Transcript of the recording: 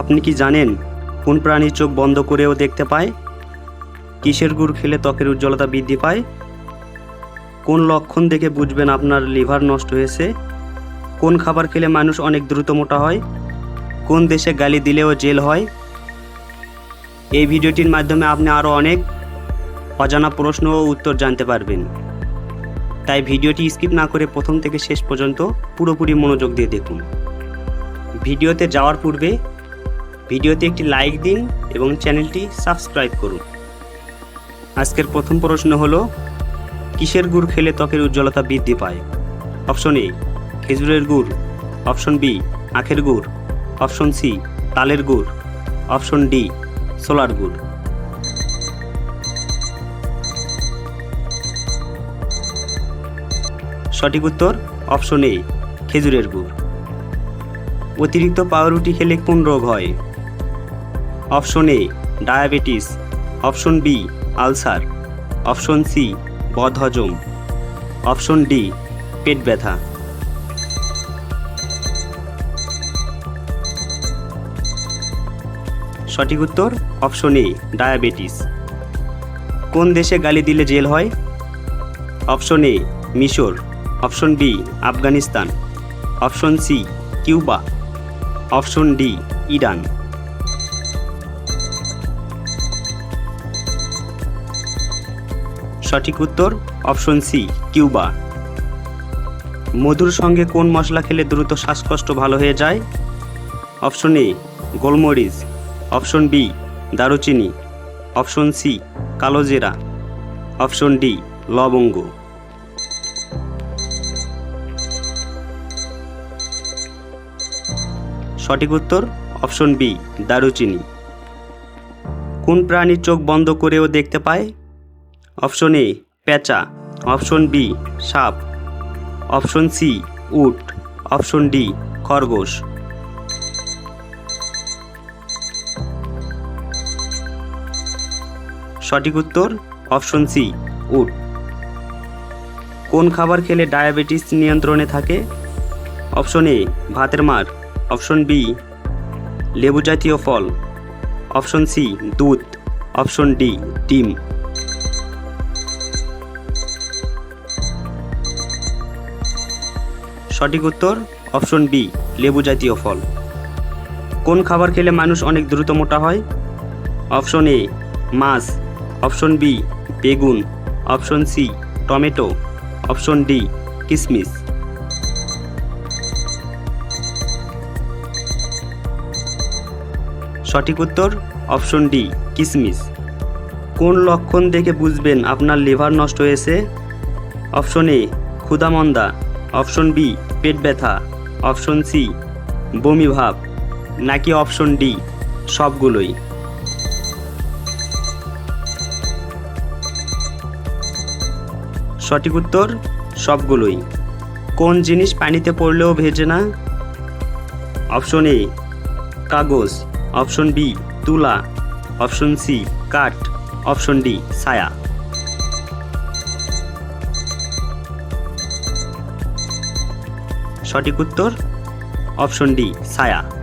আপনি কি জানেন কোন প্রাণী চোখ বন্ধ করেও দেখতে পায়? কিসের গুড় খেলে ত্বকের উজ্জ্বলতা বৃদ্ধি পায়? কোন লক্ষণ দেখে বুঝবেন আপনার লিভার নষ্ট হয়েছে? কোন খাবার খেলে মানুষ অনেক দ্রুত মোটা হয়? কোন দেশে গালি দিলেও জেল হয়? এই ভিডিওটির মাধ্যমে আপনি আরও অনেক অজানা প্রশ্ন ও উত্তর জানতে পারবেন। তাই ভিডিওটি স্কিপ না করে প্রথম থেকে শেষ পর্যন্ত পুরোপুরি মনোযোগ দিয়ে দেখুন। ভিডিওতে যাওয়ার পূর্বে ভিডিওতে একটি লাইক দিন এবং চ্যানেলটি সাবস্ক্রাইব করুন। আজকের প্রথম প্রশ্ন হলো, কিসের গুড় খেলে ত্বকের উজ্জ্বলতা বৃদ্ধি পায়? অপশন এ, খেজুরের গুড়। অপশন বি, আখের গুড়। অপশন সি, তালের গুড়। অপশন ডি, সোলার গুড়। সঠিক উত্তর, অপশন এ, খেজুরের গুড়। অতিরিক্ত পাউরুটি খেলে কোন রোগ হয়? Option A, diabetes, option B, ulcer, option C, বদহজম, অপশন ডি, পেট ব্যথা। সঠিক উত্তর, অপশন এ, ডায়াবেটিস। কোন দেশে গালি দিলে জেল হয়? অপশন এ, মিশর, option B, Afghanistan, option C, Cuba, option D, Iran. সঠিক উত্তর? Option C, Cuba. মধুর সঙ্গে কোন মশলা খেলে দ্রুত শ্বাসকষ্ট ভালো হয়ে যায়? অপশন এ, গোলমরিচ। অপশন বি, দারুচিনি। অপশন সি কালোজিরা অপশন ডি, লবঙ্গ। সঠিক উত্তর? অপশন বি, দারুচিনি। কোন প্রাণী চোখ বন্ধ করেও দেখতে পায়? অপশন এ, পেঁচা। অপশন বি, সাপ। অপশন সি, উট। অপশন ডি, খরগোশ। সঠিক উত্তর, অপশন সি, উট। কোন খাবার খেলে ডায়াবেটিস নিয়ন্ত্রণে থাকে? অপশন এ, ভাতের মার। অপশন বি লেবু জাতীয় ফল। অপশন সি, দুধ। অপশন ডি, ডিম। সঠিক উত্তর, অপশন বি, লেবু জাতীয় ফল। কোন খাবার খেলে মানুষ অনেক দ্রুত মোটা হয়? অপশন এ, মাছ। অপশন বি, বেগুন। Option C, tomato. Option D কিশমিশ সঠিক উত্তর, অপশন ডি কিশমিশ কোন লক্ষণ দেখে বুঝবেন আপনার লিভার নষ্ট হয়েছে? অপশন এ ক্ষুধামন্দা অপশন বি পেট ব্যথা। অপশন সি, বমি ভাব, নাকি অপশন ডি, সবগুলোই। সঠিক উত্তর, সবগুলোই। কোন জিনিস পানিতে পড়লেও ভেজে না? অপশন এ, কাগজ। অপশন বি, তুলা। অপশন সি, কাঠ। অপশন ডি, ছায়া। সঠিক উত্তর অপশন ডি ছায়া।